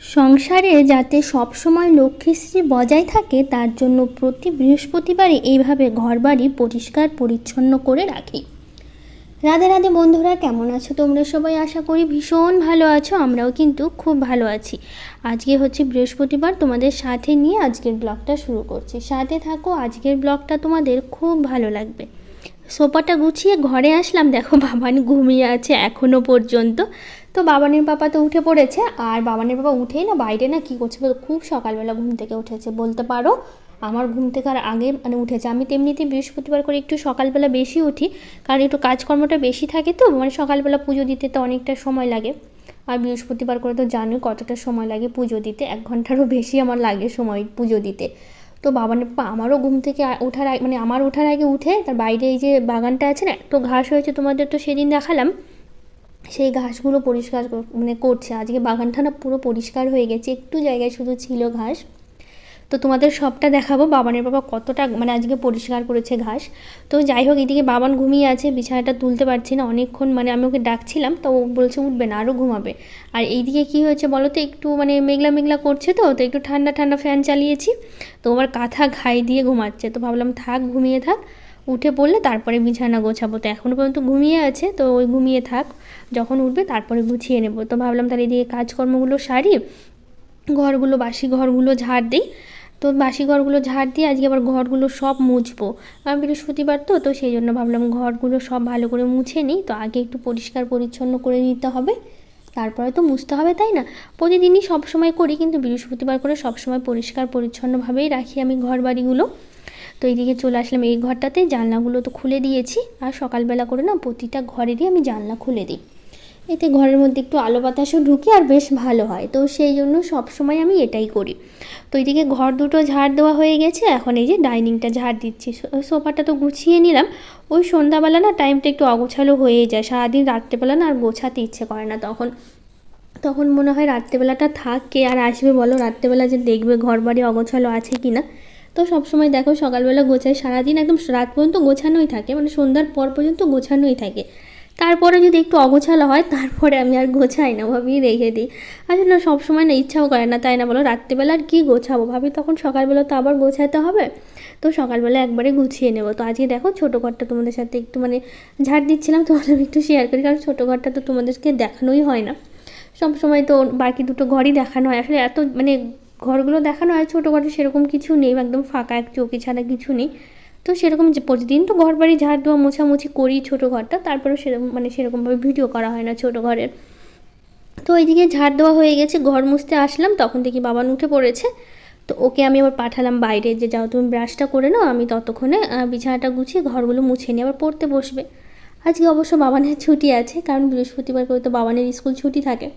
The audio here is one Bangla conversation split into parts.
সংসারে যাতে সবসময় লক্ষ্মীশ্রী বজায় থাকে, তার জন্য প্রতি বৃহস্পতিবারই এইভাবে ঘরবাড়ি পরিষ্কার পরিচ্ছন্ন করে রাখি। রাধে রাধে বন্ধুরা, কেমন আছো তোমরা সবাই? আশা করি ভীষণ ভালো আছো, আমরাও কিন্তু খুব ভালো আছি। আজকে হচ্ছে বৃহস্পতিবার, তোমাদের সাথে নিয়ে আজকের ব্লগটা শুরু করছি। সাথে থাকো, আজকের ব্লগটা তোমাদের খুব ভালো লাগবে। সোফাটা গুছিয়ে ঘরে আসলাম, দেখো বাবান ঘুমিয়ে আছে এখনও পর্যন্ত। তো বাবানের পাপা তো উঠে পড়েছে, আর বাবানের বাবা উঠেই না বাইরে না কী করছে খুব সকালবেলা ঘুম থেকে উঠেছে, বলতে পারো আমার ঘুম থেকে আর আগে মানে উঠেছে। আমি তেমনিতে বৃহস্পতিবার করে একটু সকালবেলা বেশি উঠি, কারণ একটু কাজকর্মটা বেশি থাকে তো মানে সকালবেলা পুজো দিতে তো অনেকটা সময় লাগে। আর বৃহস্পতিবার করে তো জানোই কতটা সময় লাগে পুজো দিতে, এক ঘন্টারও বেশি আমার লাগে সময় পুজো দিতে। তো বাবানের পাপা আমারও ঘুম থেকে ওঠার আগে মানে আমার ওঠার আগে উঠে, তার বাইরে এই যে বাগানটা আছে না তো ঘাস হয়েছে তোমাদের তো সেদিন দেখালাম। সেই ঘাসগুলো পরিষ্কার কর- মানে করছে। আজকে বাগানটা না পুরো পরিষ্কার হয়ে গেছে। একটু জায়গায় শুধু ছিল ঘাস। তো তোমাদের সবটা দেখাবো, বাবানের বাবা কতটা মানে আজকে পরিষ্কার করেছে ঘাস। তো যাই হোক, এদিকে বাবান ঘুমিয়ে আছে, বিছানাটা তুলতে পারছি না। অনেকক্ষণ মানে আমি ওকে ডাকছিলাম, তো ও বলছে উঠবে না আরও ঘুমাবে। আর এইদিকে কি হয়েছে বলো তো, একটু মানে মেঘলা মেঘলা করছে তো তো একটু ঠান্ডা ঠান্ডা ফ্যান চালিয়েছি। তো আমার কাঁথা ঘাই দিয়ে ঘুমাচ্ছে। তো ভাবলাম থাক, ঘুমিয়ে থাক। উঠে পড়লে তারপরে বিছানা গোছাবো। তো এখনও পর্যন্ত ঘুমিয়ে আছে, তো ওই ঘুমিয়ে থাক। যখন উঠবে তারপরে গুছিয়ে নেব। তো ভাবলাম তাহলে এদিকে কাজকর্মগুলো সারি, ঘরগুলো, বাসি ঘরগুলো ঝাড় দিই। তো বাসি ঘরগুলো ঝাড় দিয়ে আজকে আবার ঘরগুলো সব মুছবো। আর বৃহস্পতিবার তো তো সেই জন্য ভাবলাম ঘরগুলো সব ভালো করে মুছে নিই। তো আগে একটু পরিষ্কার পরিচ্ছন্ন করে নিতে হবে। তারপরে তো মুছতে হবে, তাই না? প্রতিদিনই সব সময় করি, কিন্তু বৃহস্পতিবার করে সব সময় পরিষ্কার পরিচ্ছন্নভাবেই রাখি আমি ঘর বাড়িগুলো তো এইদিকে চলে আসলাম এই ঘরটাতে। জানলাগুলো তো খুলে দিয়েছি। আর সকালবেলা করে না প্রতিটা ঘরেরই আমি জানলা খুলে দিই। এতে ঘরের মধ্যে একটু আলো বাতাসও ঢুকে আর বেশ ভালো হয়। তো সেই জন্য সব সময় আমি এটাই করি। তো এদিকে ঘর দুটো ঝাড় দেওয়া হয়ে গেছে। এখন এই যে ডাইনিংটা ঝাড় দিচ্ছি। সোফাটা তো গুছিয়ে নিলাম। ওই সন্ধ্যাবেলা না টাইমটা একটু অগোছালো হয়ে যায়। সারাদিন রাত্রেবেলা না আর গোছাতে ইচ্ছে করে না তখন। তখন মনে হয় রাত্রেবেলাটা থাক আর আসবে বলো? রাত্রেবেলা যে দেখবে ঘর বাড়ি অগোছালো আছে কি না তো সবসময় দেখো সকালবেলা গোছায়, সারাদিন একদম রাত পর্যন্ত গোছানোই থাকে মানে সন্ধ্যার পর পর্যন্ত গোছানোই থাকে। তারপরে যদি একটু অগোছালো হয়, তারপরে আমি আর গোছাই না ভাবিয়ে রেখে দিই। আসলে না, সবসময় না ইচ্ছাও করে না, তাই না বলো? রাত্রেবেলা আর কী গোছাবো? ভাবি তখন সকালবেলা তো আবার গোছাতে হবে। তো সকালবেলা একবারে গুছিয়ে নেব। তো আজকে দেখো ছোটো ঘরটা তোমাদের সাথে একটু মানে ঝাড় দিচ্ছিলাম তোমাদের একটু শেয়ার করি, কারণ ছোটো ঘরটা তো তোমাদেরকে দেখানোই হয় না। সব সময় তো বাকি দুটো ঘরই দেখানো হয়। আসলে এত মানে ঘরগুলো দেখানো হয় ছোটো ঘরে সেরকম কিছু নেই, একদম ফাঁকা, এক চৌকি ছাড়া কিছু নেই। তো সেরকম যে প্রতিদিন তো ঘর বাড়ি ঝাড় দেওয়া, মোছামুছি করি ছোটো ঘরটা তারপরে সেরকম মানে সেরকমভাবে ভিডিও করা হয় না ছোটো ঘরের। তো ওইদিকে ঝাড় দেওয়া হয়ে গেছে, ঘর মুছতে আসলাম, তখন দেখি বাবান উঠে পড়েছে। তো ওকে আমি আবার পাঠালাম বাইরে যে, যাও তুমি ব্রাশটা করে নাও, আমি ততক্ষণে বিছানাটা গুছিয়ে ঘরগুলো মুছে নিয়ে আবার পড়তে বসবে। আজকে অবশ্য বাবানের ছুটি আছে, কারণ বৃহস্পতিবার করে তো বাবানের স্কুল ছুটি থাকে।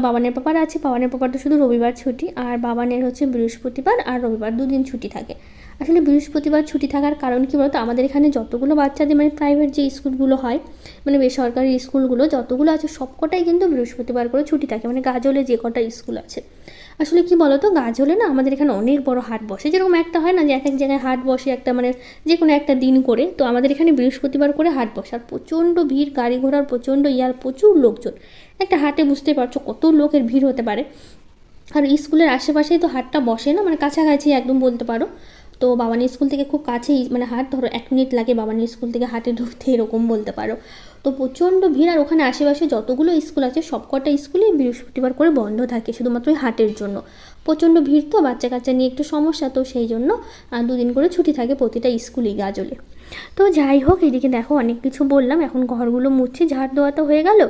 বাবানের পাপার আছে, বাবানের পাপার তো শুধু রবিবার ছুটি, আর বাবানের হচ্ছে বৃহস্পতিবার, আর রবিবার দুদিন ছুটি থাকে। আসলে বৃহস্পতিবার ছুটি থাকার কারণ কী বলতো? আমাদের এখানে যতগুলো বাচ্চাদের মানে প্রাইভেট যে স্কুলগুলো হয় মানে বেসরকারি স্কুলগুলো, যতগুলো আছে সবকটাই কিন্তু বৃহস্পতিবার করে ছুটি থাকে মানে গাজলে যে কটা স্কুল আছে। আসলে কি বলতো? গাজলে না আমাদের এখানে অনেক বড় হাট বসে। যেরকম একটা হয় না যে এক এক জায়গায় হাট বসে একটা মানে যে কোনো একটা দিন করে, তো আমাদের এখানে বৃহস্পতিবার করে হাট বসে। আর প্রচণ্ড ভিড়, গাড়ি ঘোড়ার প্রচণ্ড ইয়ার, প্রচুর লোকজন। একটা হাটে বুঝতে পারছ কত লোকের ভিড় হতে পারে। আর স্কুলের আশেপাশেই তো হাটটা বসে না মানে কাছাকাছি একদম বলতে পারো। তো বাবানি স্কুল থেকে খুব কাছেই মানে হাট ধরো এক মিনিট লাগে বাবানি স্কুল থেকে হাটে ঢুকতে, এরকম বলতে পারো। তো প্রচণ্ড ভিড়, আর ওখানে আশেপাশে যতগুলো স্কুল আছে, সবকটা স্কুলই বৃহস্পতিবার করে বন্ধ থাকে, শুধুমাত্র ওই হাটের জন্য। প্রচণ্ড ভিড় তো বাচ্চা কাচ্চা নিয়ে একটু সমস্যা, তো সেই জন্য দুদিন করে ছুটি থাকে প্রতিটা স্কুলই গাজলে। তো যাই হোক, এদিকে দেখো অনেক কিছু বললাম, এখন ঘরগুলো মুছছি ঝাড় দেওয়া তো হয়ে গেল।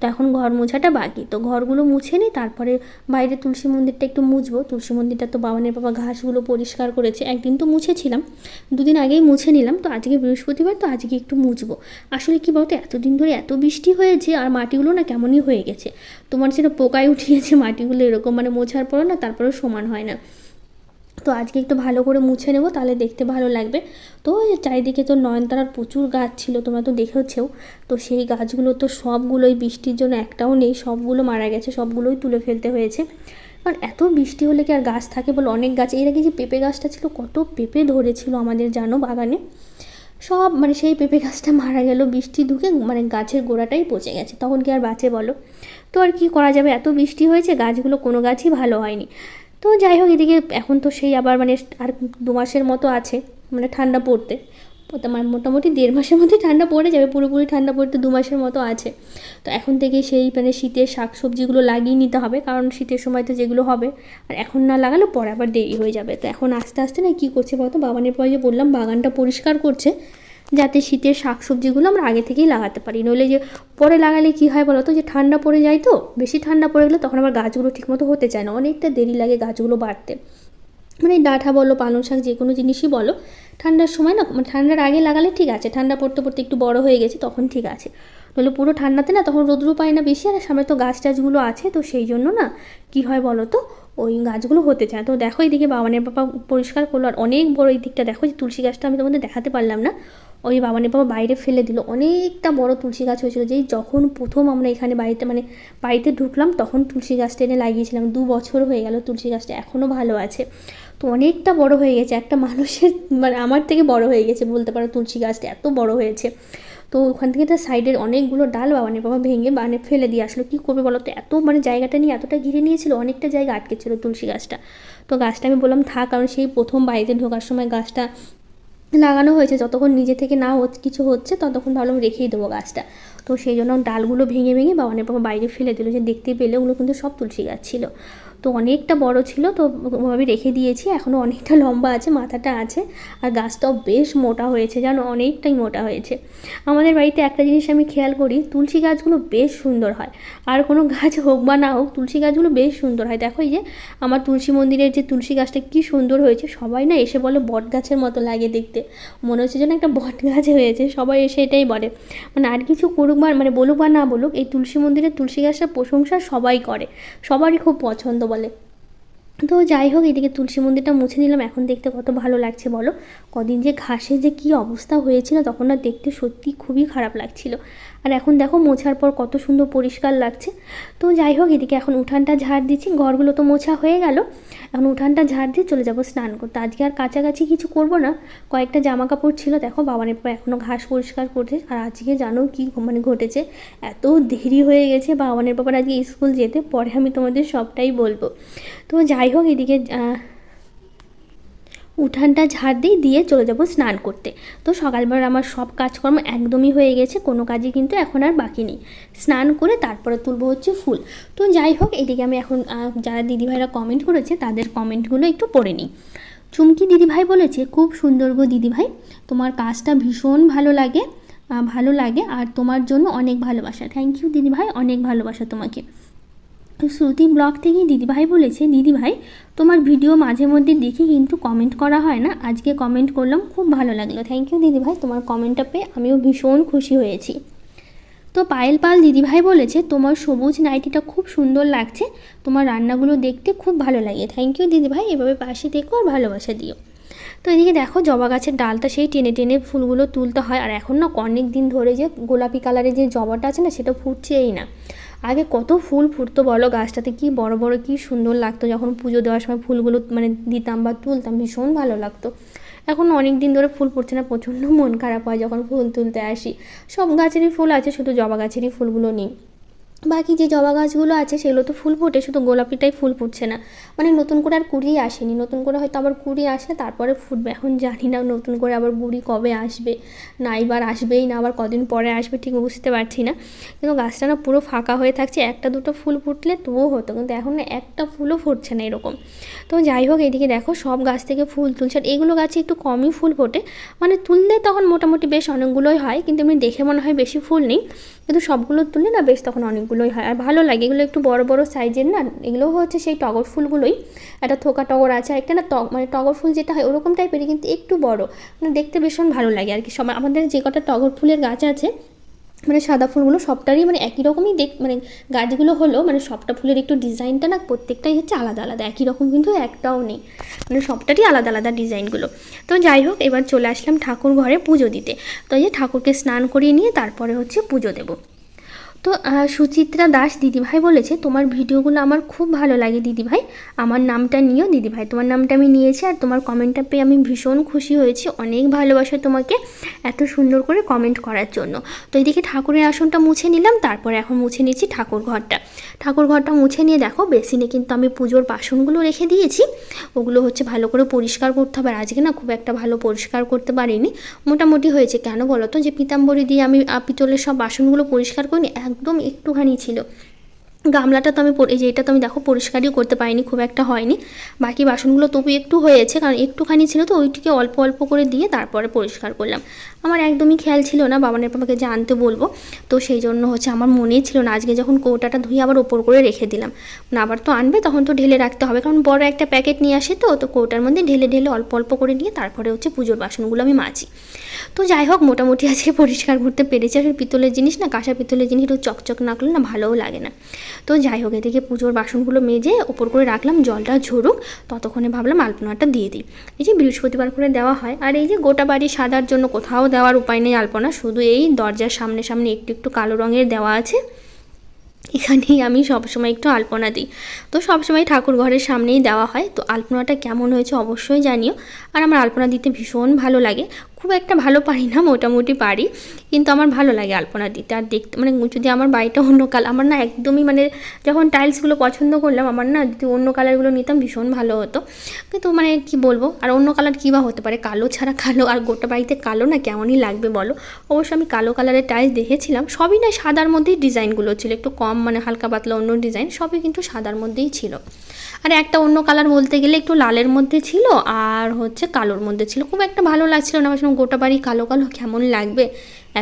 তো এখন ঘর মোছাটা বাকি। তো ঘরগুলো মুছে নিই তারপরে বাইরে তুলসী মন্দিরটা একটু মুছবো। তুলসী মন্দিরটা তো বাবানের বাবা ঘাসগুলো পরিষ্কার করেছে। একদিন তো মুছেছিলাম, দুদিন আগেই মুছে নিলাম। তো আজকে বৃহস্পতিবার, তো আজকে একটু মুছবো। আসলে কি বলতো, এতদিন ধরে এত বৃষ্টি হয়েছে, আর মাটিগুলো না কেমনই হয়ে গেছে। তোমার সেটা পোকায় উঠিয়েছে মাটিগুলো এরকম মানে মোছার পরও না, তারপরেও সমান হয় না। তো আজকে একটু ভালো করে মুছে নেব, তাহলে দেখতে ভালো লাগবে। তো চারিদিকে তো নয়নতারার প্রচুর গাছ ছিল, তোমরা তো দেখেওছেও। তো সেই গাছগুলো তো সবগুলোই বৃষ্টির জন্য একটাও নেই, সবগুলো মারা গেছে, সবগুলোই তুলে ফেলতে হয়েছে। কারণ এত বৃষ্টি হলে কি আর গাছ থাকে বলে? অনেক গাছ, এর আগে যে পেঁপে গাছটা ছিল, কত পেঁপে ধরেছিল আমাদের জানো বাগানে। সব মানে সেই পেঁপে গাছটা মারা গেল, বৃষ্টি ঢুকে মানে গাছের গোড়াটাই পচে গেছে, তখন কি আর বাঁচে বলো? তো আর কি করা যাবে? এত বৃষ্টি হয়েছে, গাছগুলো কোনো গাছই ভালো হয়নি। তো যাই হোক, এদিকে এখন তো সেই আবার মানে আর দু মাসের মতো আছে মানে ঠান্ডা পড়তে। তো মানে মোটামুটি দেড় মাসের মধ্যে ঠান্ডা পড়ে যাবে, পুরোপুরি ঠান্ডা পড়তে দু মাসের মতো আছে। তো এখন থেকে সেই মানে শীতের শাক সবজিগুলো লাগিয়ে নিতে হবে, কারণ শীতের সময় তো যেগুলো হবে, আর এখন না লাগালে পরে আবার দেরি হয়ে যাবে। তো এখন আস্তে আস্তে না কী করছে বলতো? বাগানের পরে যে বললাম, বাগানটা পরিষ্কার করছে যাতে শীতের শাক সবজিগুলো আমরা আগে থেকেই লাগাতে পারি। নইলে যে পরে লাগালে কী হয় বলো তো যে ঠান্ডা পড়ে যায় তো? বেশি ঠান্ডা পড়ে গেলে তখন আবার গাছগুলো ঠিকমতো হতে চায় না। অনেকটা দেরি লাগে গাছগুলো বাড়তে। মানে ডাঁটা বলো, পালং শাক যে কোনো জিনিসই বলো, ঠান্ডার সময় না মানে ঠান্ডার আগে লাগালে ঠিক আছে। ঠান্ডা পড়তে পড়তে একটু বড় হয়ে গেছে, তখন ঠিক আছে। নইলে পুরো ঠান্ডাতে না তখন রোদ্রু পায় না বেশি, আর সামনে তো গাছ টাছগুলো আছে, তো সেই জন্য না কি হয় বলো তো ওই গাছগুলো হতে চায় তো দেখো এইদিকে বাবানের বাবা পরিষ্কার করল, আর অনেক বড় এই দিকটা দেখো, যে তুলসী গাছটা আমি তোমাদের দেখাতে পারলাম না। ওই বাবানের বাবা বাইরে ফেলে দিল। অনেকটা বড় তুলসী গাছ হয়েছিল। যেই যখন প্রথম আমরা এখানে বাড়িতে মানে বাড়িতে ঢুকলাম, তখন তুলসী গাছটা এনে লাগিয়েছিলাম। দু বছর হয়ে গেল তুলসী গাছটা এখনও ভালো আছে। তো অনেকটা বড় হয়ে গেছে। একটা মানুষের মানে আমার থেকে বড় হয়ে গেছে বলতে পারো তুলসী গাছটা। এত বড় হয়েছে। তো ওখান থেকে তার সাইডের অনেকগুলো ডাল বাবানের বাবা ভেঙে বানে ফেলে দিয়ে আসলো। কী করবে বলো তো? এত মানে জায়গাটা নিয়ে এতটা ঘিরে নিয়েছিল, অনেকটা জায়গা আটকে ছিল তুলসী গাছটা। তো গাছটা আমি বললাম, থাক, কারণ সেই প্রথম বাড়িতে ঢোকার সময় গাছটা লাগানো হয়েছে, যতক্ষণ নিজে থেকে না কিছু হচ্ছে, ততক্ষণ ভাবলাম রেখেই দেবো গাছটা। তো সেই জন্য ডালগুলো ভেঙে ভেঙে বাবানের বাবা বাইরে ফেলে দিল, যে দেখতে পেলে ওগুলো কিন্তু সব তুলসী গাছ ছিল। তো অনেকটা বড় ছিল, তো আমি রেখে দিয়েছি। এখনও অনেকটা লম্বা আছে, মাথাটা আছে। আর গাছটাও বেশ মোটা হয়েছে, জানো? অনেকটাই মোটা হয়েছে। আমাদের বাড়িতে একটা জিনিস আমি খেয়াল করি, তুলসী গাছগুলো বেশ সুন্দর হয়। আর কোনো গাছ হোক বা না হোক, তুলসী গাছগুলো বেশ সুন্দর হয়। দেখো এই যে, আমার তুলসী মন্দিরের যে তুলসী গাছটা কী সুন্দর হয়েছে, সবাই না এসে বলে বট গাছের মতো লাগে দেখতে। মনে হচ্ছে যেন একটা বট গাছ হয়েছে, সবাই এসে এটাই বলে। মানে আর কিছু করুক বা মানে বলুক বা না বলুক, এই তুলসী মন্দিরের তুলসী গাছটার প্রশংসা সবাই করে। সবারই খুব পছন্দ বলে। তো যাই হোক, এদিকে তুলসী মন্দিরটা মুছে নিলাম। এখন দেখতে কত ভালো লাগছে বলো? কদিন যে ঘাসে যে কি অবস্থা হয়েছিল, তখন না দেখতে সত্যি খুবই খারাপ লাগছিল। আর এখন দেখো মোছার পর কত সুন্দর পরিষ্কার লাগছে। তো যাই হোক, এদিকে এখন উঠানটা ঝাড় দিচ্ছি। ঘরগুলো তো মোছা হয়ে গেল। এখন উঠানটা ঝাড় দিয়ে চলে যাব স্নান করতে। আজকে আর কাছাকাছি কিছু করব না। কয়েকটা জামা কাপড় ছিল, দেখো বাবানের পর এখনও ঘাস পরিষ্কার করছে। আর আজকে জানো কি মানে ঘটেছে? এত দেরি হয়ে গেছে বাবানের বাবার আজকে স্কুল যেতে, পরে আমি তোমাদের সবটাই বলব। তো যাই হোক, এদিকে উঠানটা ঝাড় দিই দিয়ে চলে যাব স্নান করতে। তো সকালবেলা আমার সব কাজকর্ম একদমই হয়ে গেছে, কোনো কাজই কিন্তু এখন আর বাকি নেই। স্নান করে তারপরে তুলবো হচ্ছে ফুল। তো যাই হোক, এদিকে আমি এখন যারা দিদিভাইরা কমেন্ট করেছে তাদের কমেন্টগুলো একটু পড়ে নিই। চুমকি দিদিভাই বলেছে, খুব সুন্দর গো দিদিভাই, তোমার কাজটা ভীষণ ভালো লাগে ভালো লাগে আর তোমার জন্য অনেক ভালোবাসা। থ্যাংক ইউ দিদিভাই, অনেক ভালোবাসা তোমাকে। শ্রুতি ব্লগ থেকে দিদিভাই বলেছে, দিদিভাই, তোমার ভিডিও মাঝে মধ্যে দেখি কিন্তু কমেন্ট করা হয় না। আজকে কমেন্ট করলাম, খুব ভালো লাগল। থ্যাংক ইউ দিদিভাই, তোমার কমেন্টটা পেয়ে আমিও ভীষণ খুশি হয়েছি। তো পায়েল পাল দিদিভাই বলেছে, তোমার সবুজ নাইটিটা খুব সুন্দর লাগছে, তোমার রান্নাগুলো দেখতে খুব ভালো লাগে। থ্যাংক ইউ দিদিভাই, এভাবে পাশে দেখো আর ভালোবাসা দিও। তো এদিকে দেখো, জবা গাছের ডালটা সেই টেনে টেনে ফুলগুলো তুলতে হয়, আর এখন না অনেক দিন ধরে যে গোলাপি কালারের যে জবাটা আছে না, সেটা ফুটছেই না। আগে কত ফুল ফুটতো বলো গাছটাতে, কি বড় বড়, কি সুন্দর লাগতো। যখন পুজো দেওয়ার সময় ফুলগুলো মানে দিতাম বা তুলতাম, ভীষণ ভালো লাগতো। এখন অনেক দিন ধরে ফুল ফুটছে না, প্রচণ্ড মন খারাপ হয় যখন ফুল তুলতে আসি। সব গাছেরই ফুল আছে, শুধু জবা গাছেরই ফুলগুলো নেই। বাকি যে জবা গাছগুলো আছে, সেগুলো তো ফুল ফোটে, শুধু গোলাপিটাই ফুল ফুটছে না। মানে নতুন করে আর কুড়ি আসেনি। নতুন করে হয়তো আবার কুড়ি আসে, তারপরে ফুটবে। এখন জানি না নতুন করে আবার কুড়ি কবে আসবে। না এবার আসবেই না, আবার কদিন পরে আসবে ঠিক বুঝতে পারছি না। কিন্তু গাছটা না পুরো ফাঁকা হয়ে থাকছে। একটা দুটো ফুল ফুটলে তবুও হতো, কিন্তু এখন একটা ফুলও ফুটছে না এরকম। তো যাই হোক, এদিকে দেখো, সব গাছ থেকে ফুল তুলছে। আর এগুলো গাছে একটু কমই ফুল ফোটে। মানে তুললে তখন মোটামুটি বেশ অনেকগুলোই হয়, কিন্তু এমনি দেখে মনে হয় বেশি ফুল নেই। কিন্তু সবগুলো তুললে না বেশ তখন অনেকগুলোই হয়। আর ভালো লাগে। এগুলো একটু বড় বড় সাইজের না, এগুলো হচ্ছে সেই টগর ফুলগুলোই। একটা থোকা টগর আছে, আর একটা না টগ মানে টগর ফুল যেটা হয় ওরকম টাইপেরই কিন্তু একটু বড়। মানে দেখতে ভীষণ ভালো লাগে আর কি। সবাই আমাদের যে কটা টগর ফুলের গাছ আছে মানে সাদা ফুলগুলো সবটারই মানে একই রকমই দেখ মানে গাছগুলো হলো মানে সবটা ফুলের একটু ডিজাইনটা না প্রত্যেকটাই হচ্ছে আলাদা আলাদা, একই রকম কিন্তু একটাও নেই। মানে সবটারই আলাদা আলাদা ডিজাইনগুলো। তো যাই হোক, এবার চলে আসলাম ঠাকুর ঘরে পুজো দিতে। তো এই যে ঠাকুরকে স্নান করিয়ে নিয়ে তারপরে হচ্ছে পুজো দেবো। তো সুচিত্রা দাস দিদিভাই বলেছে, তোমার ভিডিওগুলো আমার খুব ভালো লাগে দিদিভাই। আমার নামটা নিও দিদিভাই। তোমার নামটা আমি নিয়েছি আর তোমার কমেন্টটা পেয়ে আমি ভীষণ খুশি হয়েছি। অনেক ভালোবাসা তোমাকে এত সুন্দর করে কমেন্ট করার জন্য। তো এদিকে ঠাকুরের আসনটা মুছে নিলাম, তারপরে এখন মুছে নিয়েছি ঠাকুর ঘরটা। ঠাকুর ঘরটা মুছে নিয়ে দেখো, বেসিনে কিন্তু আমি পুজোর বাসনগুলো রেখে দিয়েছি। ওগুলো হচ্ছে ভালো করে পরিষ্কার করতে হবে। আর আজকে না খুব একটা ভালো পরিষ্কার করতে পারিনি। মোটামুটি হয়েছে। কেন বলো তো যে পিতাম্বরী দিয়ে আমি পিতলের সব বাসনগুলো পরিষ্কার করিনি একদম একটুখানি ছিল। গামলাটা তো আমি এই যে এটা তো আমি দেখো পরিষ্কারই করতে পারিনি, খুব একটা হয়নি। বাকি বাসনগুলো তবু একটু হয়েছে, কারণ একটুখানি ছিল তো, ওইটিকে অল্প অল্প করে দিয়ে তারপরে পরিষ্কার করলাম। আমার একদমই খেয়াল ছিল না, বাবানের পাপাকে যে আনতে বলব। তো সেই জন্য হচ্ছে আমার মনেই ছিল না, আজকে যখন কৌটাটা ধুয়ে আবার ওপর করে রেখে দিলাম। না, আবার তো আনবে, তখন তো ঢেলে রাখতে হবে, কারণ বড় একটা প্যাকেট নিয়ে আসে তো তো কৌটার মধ্যে ঢেলে ঢেলে অল্প অল্প করে নিয়ে তারপরে হচ্ছে পুজোর বাসনগুলো আমি মাজি। তো যাই হোক, মোটামুটি আজকে পরিষ্কার করতে পেরেছি, আর পিতলের জিনিস না, কাঁসা পিতলের জিনিস একটু চকচক না করলে না ভালোও লাগে না। তো যাই হোক, এদিকে পুজোর বাসনগুলো মেজে ওপর করে রাখলাম, জলটা ঝরুক, ততক্ষণে ভাবলাম আলপনাটা দিয়ে দিই। এই যে বৃহস্পতিবার করে দেওয়া হয়, আর এই যে গোটা বাড়ি সাদার জন্য কোথাও দেওয়ার উপায় নেই, আলপনা। শুধু এই দরজার সামনে সামনে একটু একটু কালো রঙের দেওয়া আছে। এখানেই আমি সবসময় একটু আলপনা দিই। তো সবসময় ঠাকুর ঘরের সামনেই দেওয়া হয়। তো আলপনাটা কেমন হয়েছে অবশ্যই জানিও। আর আমার আলপনা দিতে ভীষণ ভালো লাগে। খুব একটা ভালো পারি না, মোটামুটি পারি। কিন্তু আমার ভালো লাগে আলপনা দিতে। আর দেখতে মানে যদি আমার বাড়িটা অন্য কালার আমার না একদমই মানে যখন টাইলসগুলো পছন্দ করলাম, আমার না যদি অন্য কালারগুলো নিতাম ভীষণ ভালো হতো। কিন্তু মানে কি বলব, আর অন্য কালার কী বা হতে পারে? কালো ছাড়া কালো, আর গোটা বাড়িতে কালো না কেমনই লাগবে বলো? অবশ্য আমি কালো কালারের টাইলস দেখেছিলাম, সবই না সাদার মধ্যেই ডিজাইনগুলো ছিল। একটু কম মানে হালকা পাতলা অন্য ডিজাইন সবই কিন্তু সাদার মধ্যেই ছিল। আর একটা অন্য কালার বলতে গেলে একটু লালের মধ্যে ছিল, আর হচ্ছে কালোর মধ্যে ছিল। খুব একটা ভালো লাগছিল না গোটা বাড়ি কালো কালো, কেমন লাগবে?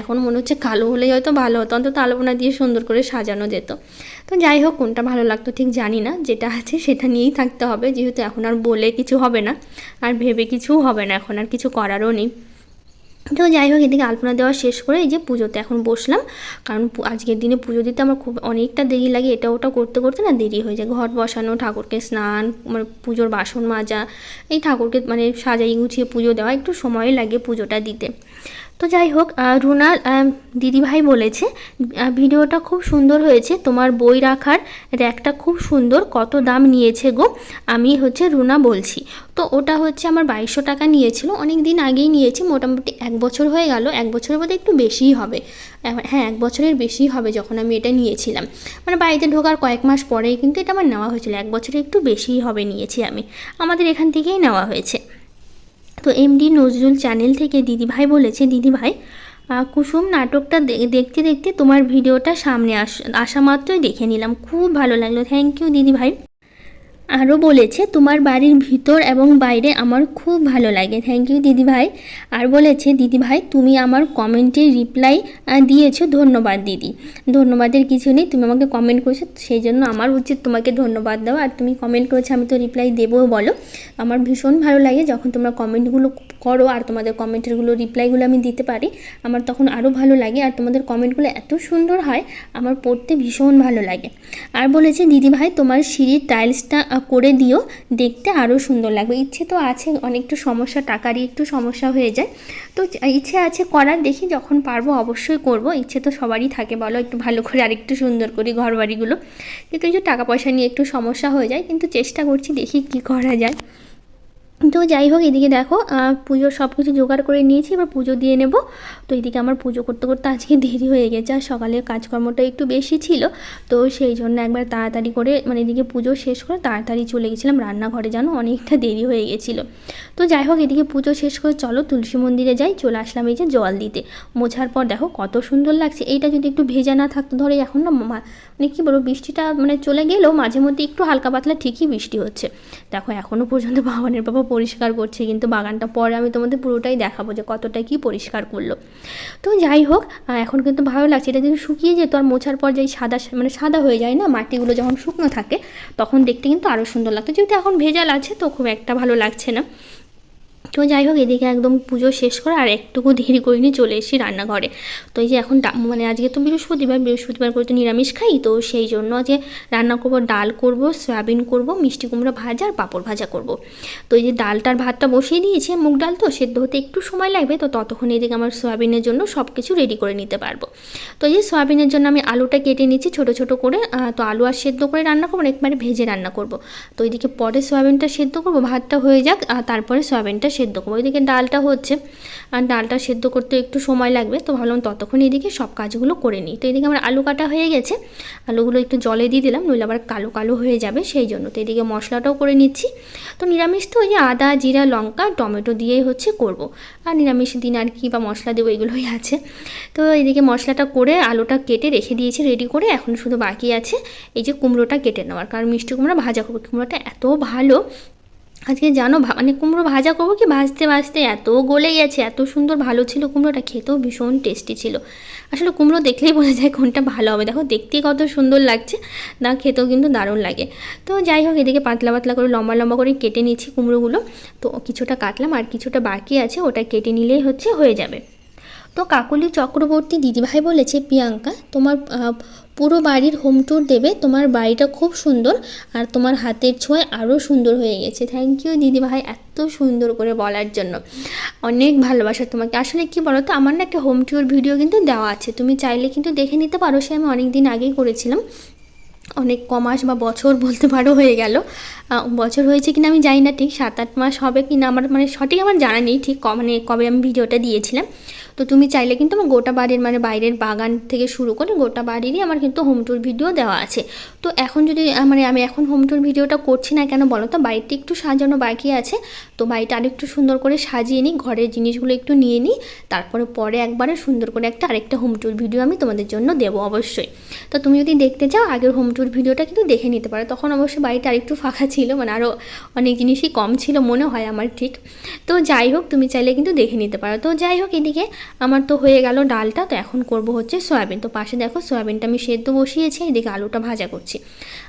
এখন মনে হচ্ছে কালো হলেই হয়তো ভালো হতো, অন্তত আলোপনা দিয়ে সুন্দর করে সাজানো যেত। তো যাই হোক, কোনটা ভালো লাগতো ঠিক জানি না, যেটা আছে সেটা নিয়েই থাকতে হবে, যেহেতু এখন আর বলে কিছু হবে না, আর ভেবে কিছু হবে না, এখন আর কিছু করারও নেই। তো যাই হোক, এদিকে আলপনা দেওয়া শেষ করে এই যে পুজোতে এখন বসলাম। কারণ আজকের দিনে পুজো দিতে আমার খুব অনেকটা দেরি লাগে, এটা ওটা করতে করতে না দেরি হয়ে যায়। ঘর বসানো, ঠাকুরকে স্নান মানে পুজোর বাসন মাজা, এই ঠাকুরকে মানে সাজাই গুছিয়ে পুজো দেওয়া একটু সময় লাগে পুজোটা দিতে। তো যাই হোক আহ, রুনা আহ, দিদিভাই বলেছে ভিডিওটা খুব সুন্দর হয়েছে তোমার বই রাখার র্যাকটা খুব সুন্দর কত দাম নিয়েছে গো? আমি হচ্ছে রুনা বলছি। তো ওটা হচ্ছে আমার বাইশশো টাকা নিয়েছিল অনেক দিন আগেই নিয়েছি মোটামুটি এক বছর হয়ে গেল এক বছরের মধ্যে একটু বেশিই হবে। হ্যাঁ এক বছরের বেশিই হবে যখন আমি এটা নিয়েছিলাম। মানে বাড়িতে ঢোকার কয়েক মাস পরেই কিন্তু এটা আমার নেওয়া হয়েছিল এক বছরের একটু বেশিই হবে নিয়েছি আমি। আমাদের এখান থেকেই নেওয়া হয়েছে। তো এমডি নজরুল চ্যানেল থেকে দিদিভাই বলেছে, দিদিভাই কুসুম নাটকটা দেখতে দেখতে তোমার ভিডিওটা সামনে আস, আসা মাত্রই দেখে নিলাম। খুব ভালো লাগল। থ্যাংক ইউ দিদিভাই। আরও বলেছে, তোমার বাড়ির ভিতর এবং বাইরে আমার খুব ভালো লাগে। থ্যাংক ইউ দিদিভাই। আর বলেছে, দিদিভাই, তুমি আমার কমেন্টে রিপ্লাই দিয়েছ। ধন্যবাদ, দিদি। ধন্যবাদের কিছু নেই, তুমি আমাকে কমেন্ট করেছ, সেই জন্য আমার উচিত তোমাকে ধন্যবাদ দেওয়া। আর তুমি কমেন্ট করেছ, আমি তো রিপ্লাই দেবও বলো। আমার ভীষণ ভালো লাগে যখন তোমরা কমেন্টগুলো করো আর তোমাদের কমেন্টেরগুলো, রিপ্লাইগুলো আমি দিতে পারি। আমার তখন আরও ভালো লাগে আর তোমাদের কমেন্টগুলো এত সুন্দর হয়, আমার পড়তে ভীষণ ভালো লাগে। আর বলেছে, দিদিভাই, তোমার সিঁড়ির টাইলসটা করে দিও, দেখতে আরও সুন্দর লাগবে। ইচ্ছে তো আছে, অনেকটা সমস্যা, টাকারই একটু সমস্যা হয়ে যায়। তো ইচ্ছে আছে করার, দেখি যখন পারব অবশ্যই করব। ইচ্ছে তো সবারই থাকে, বলো একটু ভালো করে আরেকটু সুন্দর করি ঘর বাড়িগুলো কিন্তু যে টাকা পয়সা নিয়ে একটু সমস্যা হয়ে যায়, কিন্তু চেষ্টা করছি দেখি কি করা যায়। তো যাই হোক, এদিকে দেখো পুজোর সব কিছু জোগাড় করে নিয়েছি, এবার পুজো দিয়ে নেব। তো এদিকে আমার পুজো করতে করতে আজকে দেরি হয়ে গেছে, আর সকালে কাজকর্মটা একটু বেশি ছিল। তো সেই জন্য একবার তাড়াতাড়ি করে মানে এদিকে পুজো শেষ করে তাড়াতাড়ি চলে গেছিলাম রান্নাঘরে যেন অনেকটা দেরি হয়ে গেছিল। তো যাই হোক, এদিকে পুজো শেষ করে চলো তুলসী মন্দিরে যাই, চলে আসলাম এই যে জল দিতে। মোছার পর দেখো কত সুন্দর লাগছে, এইটা যদি একটু ভেজা না থাকতো, ধরো এখন না মানে কী বলব, বৃষ্টিটা মানে চলে গেলেও মাঝে মধ্যে একটু হালকা পাতলা ঠিকই বৃষ্টি হচ্ছে। দেখো এখনও পর্যন্ত বাগানের বাবা পরিষ্কার করছে, কিন্তু বাগানটা পরে আমি তোমাদের পুরোটাই দেখাবো যে কতটা কি পরিষ্কার করল। তো যাই হোক এখন কিন্তু ভালো লাগছে। এটা যদি শুকিয়ে যেত আর মোছার পর যেই সাদা মানে সাদা হয়ে যায় না, মাটিগুলো যখন শুকনো থাকে, তখন দেখতে কিন্তু আরও সুন্দর লাগতো। যেহেতু এখন ভেজাল আছে, তো খুব একটা ভালো লাগছে না। তো যাই হোক, এদিকে একদম পুজো শেষ করে আর একটুকু দেরি করিনি চলে এসেছি রান্নাঘরে। তো এই যে এখন মানে আজকে তো বৃহস্পতিবার বৃহস্পতিবার করে তো নিরামিষ খাই, তো সেই জন্য যে রান্না করব ডাল করব, সয়াবিন করব, মিষ্টি কুমড়ো ভাজা আর পাঁপড় ভাজা করব। তো এই যে ডালটার ভাতটা বসিয়ে দিয়েছি, মুগ ডাল তো, সেদ্ধ হতে একটু সময় লাগবে, তো ততক্ষণ এদিকে আমার সয়াবিনের জন্য সব কিছু রেডি করে নিতে পারব। তো এই যে সয়াবিনের জন্য আমি আলুটা কেটে নিচ্ছি ছোট ছোট করে তো আলু আর সেদ্ধ করে রান্না করব, একবারে ভেজে রান্না করব। তো ওইদিকে পরে সয়াবিনটা সেদ্ধ করব, ভাতটা হয়ে যাক তারপরে সয়াবিনটা সেদ্ধ করব। ওইদিকে ডালটা হচ্ছে, আর ডালটা সেদ্ধ করতে একটু সময় লাগবে, তো ভাবলাম ততক্ষণ এদিকে সব কাজগুলো করে নিই। তো এদিকে আমার আলু কাটা হয়ে গেছে, আলুগুলো একটু জলে দিয়ে দিলাম, নইলে আবার কালো কালো হয়ে যাবে সেই জন্য। তো এদিকে মশলাটাও করে নিচ্ছি। তো নিরামিষ তো ওই যে আদা, জিরা, লঙ্কা, টমেটো দিয়েই হচ্ছে করব। আর নিরামিষ দিন আর কি বা মশলা দেবো এগুলোই আছে। তো এদিকে মশলাটা করে আলুটা কেটে রেখে দিয়েছি, রেডি করে এখন শুধু বাকি আছে এই যে কুমড়োটা কেটে নেওয়ার। কারণ মিষ্টি কুমড়ো, ভাজা করব কুমড়োটা এত ভালো আজকে জানো মানে কুমড়ো ভাজা করব কি? ভাজতে ভাজতে এত গলে গেছে, এত সুন্দর ভালো ছিল কুমড়োটা, খেতেও ভীষণ টেস্টি ছিল। আসলে কুমড়ো দেখলেই বোঝা যায় কোনটা ভালো হবে। দেখো, দেখতে কত সুন্দর লাগছে, না খেতেও কিন্তু দারুণ লাগে। তো যাই হোক, এদিকে পাতলা পাতলা করে লম্বা লম্বা করে কেটে নিচ্ছি কুমড়োগুলো। তো কিছুটা কাটলাম, আর কিছুটা বাকি আছে, ওটা কেটে নিলেই হচ্ছে, হয়ে যাবে। তো কাকলি চক্রবর্তী দিদিভাই বলেছে, প্রিয়াঙ্কা, তোমার পুরো বাড়ির হোম ট্যুর দেবে। তোমার বাড়িটা খুব সুন্দর আর তোমার হাতের ছোঁয়ায় আরও সুন্দর হয়ে গেছে। থ্যাংক ইউ দিদিভাই, এত সুন্দর করে বলার জন্য। অনেক ভালোবাসা তোমাকে। আসলে কি বলো তো আমার না একটা হোম ট্যুর ভিডিও কিন্তু দেওয়া আছে। তুমি চাইলে কিন্তু দেখে নিতে পারো, সে আমি অনেক দিন আগেই করেছিলাম। অনেক ক মাস বা বছর বলতে পারো, হয়ে গেল। বছর হয়েছে কিনা আমি জানি না, ঠিক সাত আট মাস হবে কি না আমার মানে সঠিক আমার জানা নেই, ঠিক মানে কবে আমি ভিডিওটা দিয়েছিলাম। তো তুমি চাইলে কিন্তু আমার গোটা বাড়ির মানে বাইরের বাগান থেকে শুরু করে গোটা বাড়িরই আমার কিন্তু হোম ট্যুর ভিডিও দেওয়া আছে। তো এখন যদি মানে আমি এখন হোম ট্যুর ভিডিওটা করছি না কেন বলো তো? বাড়িটা একটু সাজানো বাকি আছে। তো বাড়িটা আরেকটু সুন্দর করে সাজিয়ে নিই, ঘরের জিনিসগুলো একটু নিয়ে নিই। তারপরে পরে একবারে সুন্দর করে একটা আরেকটা হোম ট্যুর ভিডিও আমি তোমাদের জন্য দেবো অবশ্যই। তো তুমি যদি দেখতে চাও, আগের হোম ট্যুর ভিডিওটা কিন্তু দেখে নিতে পারো। তখন অবশ্যই বাড়িটা আরেকটু ফাঁকা ছিল মানে আরও অনেক জিনিসই কম ছিল মনে হয় আমার ঠিক। তো যাই হোক, তুমি চাইলে কিন্তু দেখে নিতে পারো। তো যাই হোক, এদিকে আমার তো হয়ে গেল ডালটা, তো এখন করব হচ্ছে সয়াবিন। তো পাশে দেখো সয়াবিনটা আমি সেদ্ধ বসিয়েছি, এদিকে আলুটা ভাজা করছি।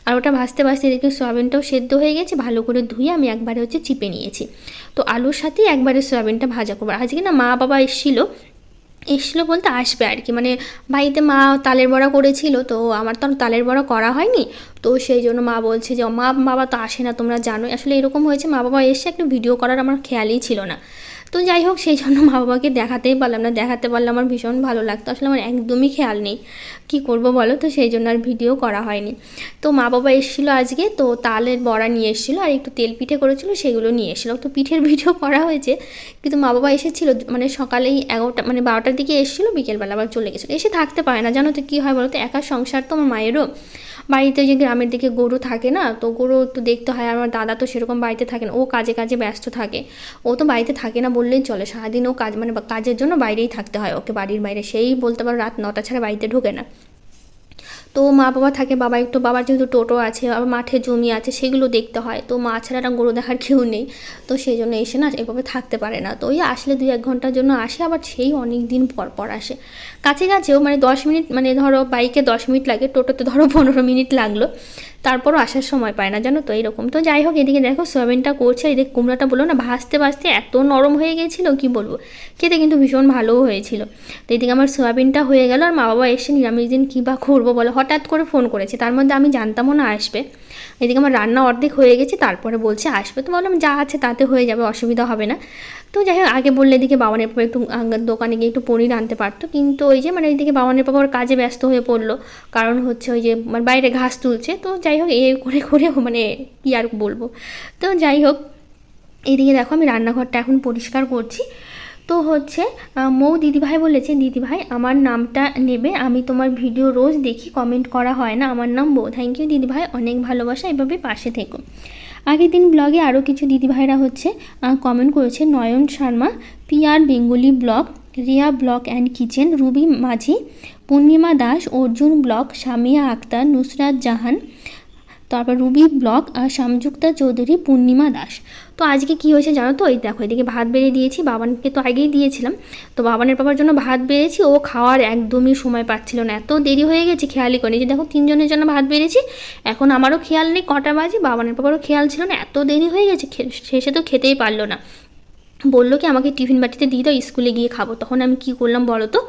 আলুটা ভাজতে ভাজতে এদিকে সয়াবিনটাও সেদ্ধ হয়ে গেছে, ভালো করে ধুয়ে আমি একবারে হচ্ছে চিপে নিয়েছি। তো আলুর সাথেই একবারে সয়াবিনটা ভাজা করব। আজকে না মা বাবা এসেছিল, এসছিলো বলতে আসবে আর কি। মানে বাড়িতে মা তালের বড়া করেছিল, তো আমার তো তালের বড়া করা হয়নি। তো সেই জন্য মা বলছে যে, মা, বাবা তো আসে না, তোমরা জানো আসলে এরকম হয়েছে, মা বাবা এসে একটু ভিডিও করার আমার খেয়ালই ছিল না। তো যাই হোক, সেই জন্য মা বাবাকে দেখাতেই পারলাম না। দেখাতে পারলে আমার ভীষণ ভালো লাগতো। আসলে আমার একদমই খেয়াল নেই কি করব বলো তো, সেই জন্য আর ভিডিও করা হয়নি। তো মা বাবা এসেছিল আজকে, তো তালের বড়া নিয়ে এসেছিল আর একটু তেল পিঠে করেছিল, সেগুলো নিয়ে এসেছিল। তো পিঠের ভিডিও করা হয়েছে, কিন্তু মা বাবা এসেছিল মানে সকালেই এগারোটা মানে বারোটার দিকে এসেছিল, বিকেলবেলা আবার চলে গেছিল। এসে থাকতে পারে না, জানো তো কী হয় বলো তো, একা সংসার তো আমার মায়েরও। বাড়িতে যে গ্রামের দিকে গরু থাকে না, তো গরু একটু দেখতে হয় আমার দাদা তো সেরকম বাড়িতে থাকে না, ও কাজে কাজে ব্যস্ত থাকে। ও তো বাড়িতে থাকে না বললেই চলে, সারাদিন ও কাজ মানে কাজের জন্য বাইরেই থাকতে হয়, ওকে বাড়ির বাইরে, সেই বলতে পারো রাত নটা ছাড়া বাড়িতে ঢোকে না। তো মা বাবা থাকে বাবা একটু বাবার যেহেতু টোটো আছে, আবার মাঠে জমি আছে, সেগুলো দেখতে হয়। তো মা ছাড়া গরু দেখার কেউ নেই। তো সেই জন্য এসে না এভাবে থাকতে পারে না। তো ওই আসলে দুই এক ঘণ্টার জন্য আসে, আবার সেই অনেক দিন পর পর আসে। কাছে কাছেও মানে দশ মিনিট মানে ধরো বাইকে দশ মিনিট লাগে, টোটোতে ধরো পনেরো মিনিট লাগল। তারপরও আসার সময় পায় না, জানো তো? এরকম। তো যাই হোক, এদিকে দেখো, সয়াবিনটা করছে, এদিকে কুমড়োটা বলো না, ভাজতে ভাজতে এত নরম হয়ে গেছিল, কি বলব? খেতে কিন্তু ভীষণ ভালোও হয়েছিল। তো এদিকে আমার সয়াবিনটা হয়ে গেল, আর মা বাবা এসে নিরামিষ দিন কী বা করব বলো? হঠাৎ করে ফোন করেছে, তার মধ্যে আমি জানতামও না আসবে। এদিকে আমার রান্না অর্ধেক হয়ে গেছে, তারপরে বলছে, আসবে। তো বললাম যা আছে তাতে হয়ে যাবে, অসুবিধা হবে না। তো যাই হোক, আগে বললে এদিকে বাবানের পাপা একটু দোকানে গিয়ে একটু পনির আনতে পারতো। কিন্তু ওই যে মানে এদিকে বাবানের পাপা ওর কাজে ব্যস্ত হয়ে পড়ল। কারণ হচ্ছে ওই যে মানে বাইরে ঘাস তুলছে। তো যাই হোক এই করে করে মানে কী আর বলব। তো যাই হোক, এদিকে দেখো আমি রান্নাঘরটা এখন পরিষ্কার করছি। তো হচ্ছে মৌ দিদিভাই বলেছে, দিদিভাই, আমার নামটা নেবে। আমি তোমার ভিডিও রোজ দেখি, কমেন্ট করা হয় না। আমার নাম বউ। থ্যাংক ইউ দিদিভাই। অনেক ভালোবাসা। এভাবে পাশে থেকো। আগের দিন ব্লগে আরও কিছু দিদিভাইরা হচ্ছে কমেন্ট করেছে, Nayan Sharma peer Bengali blog Riya blog and kitchen Ruby Majhi, Purnima Das, Arjun blog Samia Akhtar, Nusrat Jahan তারপর রুবি ব্লক আর শামযুক্তা চৌধুরী পূর্ণিমা দাস। তো আজকে কি হয়েছে জানো তো? এই দেখো, এদিকে ভাত বেড়ে দিয়েছি, বাবানকে তো আগেই দিয়েছিলাম। তো বাবানের পাপার জন্য ভাত বেড়েছি, ও খাওয়ার একদমই সময় পাচ্ছিল না। এত দেরি হয়ে গেছে, খেয়ালই করেনি। যে দেখো, তিনজনের জন্য ভাত বেড়েছি, এখন আমারও খেয়াল নেই, কটা বাজে, বাবানের পাপারও খেয়াল ছিল না। এত দেরি হয়ে গেছে শেষে তো খেতেই পারল না। বলল কি, আমাকে টিফিন বাটিতে দিয়ে দাও, স্কুলে গিয়ে খাব। তখন আমি কি করলাম বলো তো?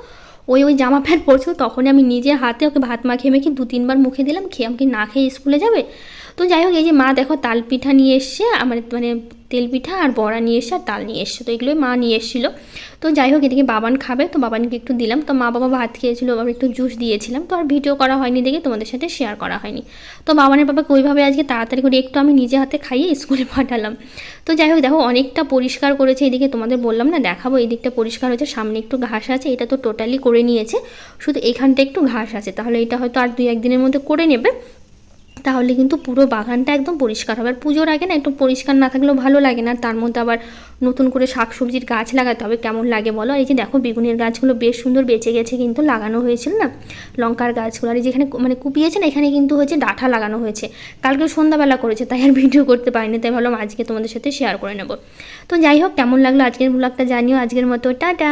ওই ওই জামা প্যান্ট পরছিল, তখনই আমি নিজে হাতে ওকে ভাত মাখিয়ে মেখে দু তিনবার মুখে দিলাম, খেয়ে আমাকে না খেয়ে স্কুলে যাবে? তো যাই হোক, এই যে মা দেখো তাল পিঠা নিয়ে এসছে, আমার মানে তেল পিঠা আর বড়া নিয়ে এসছে আর তাল নিয়ে এসছে, তো এগুলোই মা নিয়ে এসেছিল। তো যাই হোক, এদিকে বাবান খাবে, তো বাবানকে একটু দিলাম। তো মা বাবা ভাত খেয়েছিল, আবার একটু জুস দিয়েছিলাম। তো আর ভিডিও করা হয়নি দেখে তোমাদের সাথে শেয়ার করা হয়নি। তো বাবানের বাবাকে ওইভাবে আজকে তাড়াতাড়ি করে একটু আমি নিজে হাতে খাইয়ে স্কুলে পাঠালাম। তো যাই হোক, দেখো অনেকটা পরিষ্কার করেছে, এদিকে তোমাদের বললাম না, দেখাবো। এই দিকটা পরিষ্কার হয়েছে, সামনে একটু ঘাস আছে, এটা তো টোটালি করে নিয়েছে। শুধু এইখানটা একটু ঘাস আছে, তাহলে এটা হয়তো আর দুই একদিনের মধ্যে করে নেবে। তাহলে কিন্তু পুরো বাগানটা একদম পরিষ্কার হবে। আর পুজোর আগে না একটু পরিষ্কার না থাকলেও ভালো লাগে না। তার মধ্যে আবার নতুন করে শাকসবজির গাছ লাগাতে হবে, কেমন লাগে বলো? আর এই যে দেখো বেগুনের গাছগুলো বেশ সুন্দর বেঁচে গেছে কিন্তু লাগানো হয়েছিল না? লঙ্কার গাছগুলো, আর এই যেখানে মানে কুপিয়েছে না, এখানে কিন্তু হচ্ছে ডাঁঠা লাগানো হয়েছে। কালকে সন্ধ্যাবেলা করেছে, তাই আর ভিডিও করতে পারিনি, তাই ভাবলাম আজকে তোমাদের সাথে শেয়ার করে নেব। তো যাই হোক, কেমন লাগল আজকের ব্লগটা জানিও, আজকের মতো, টাটা!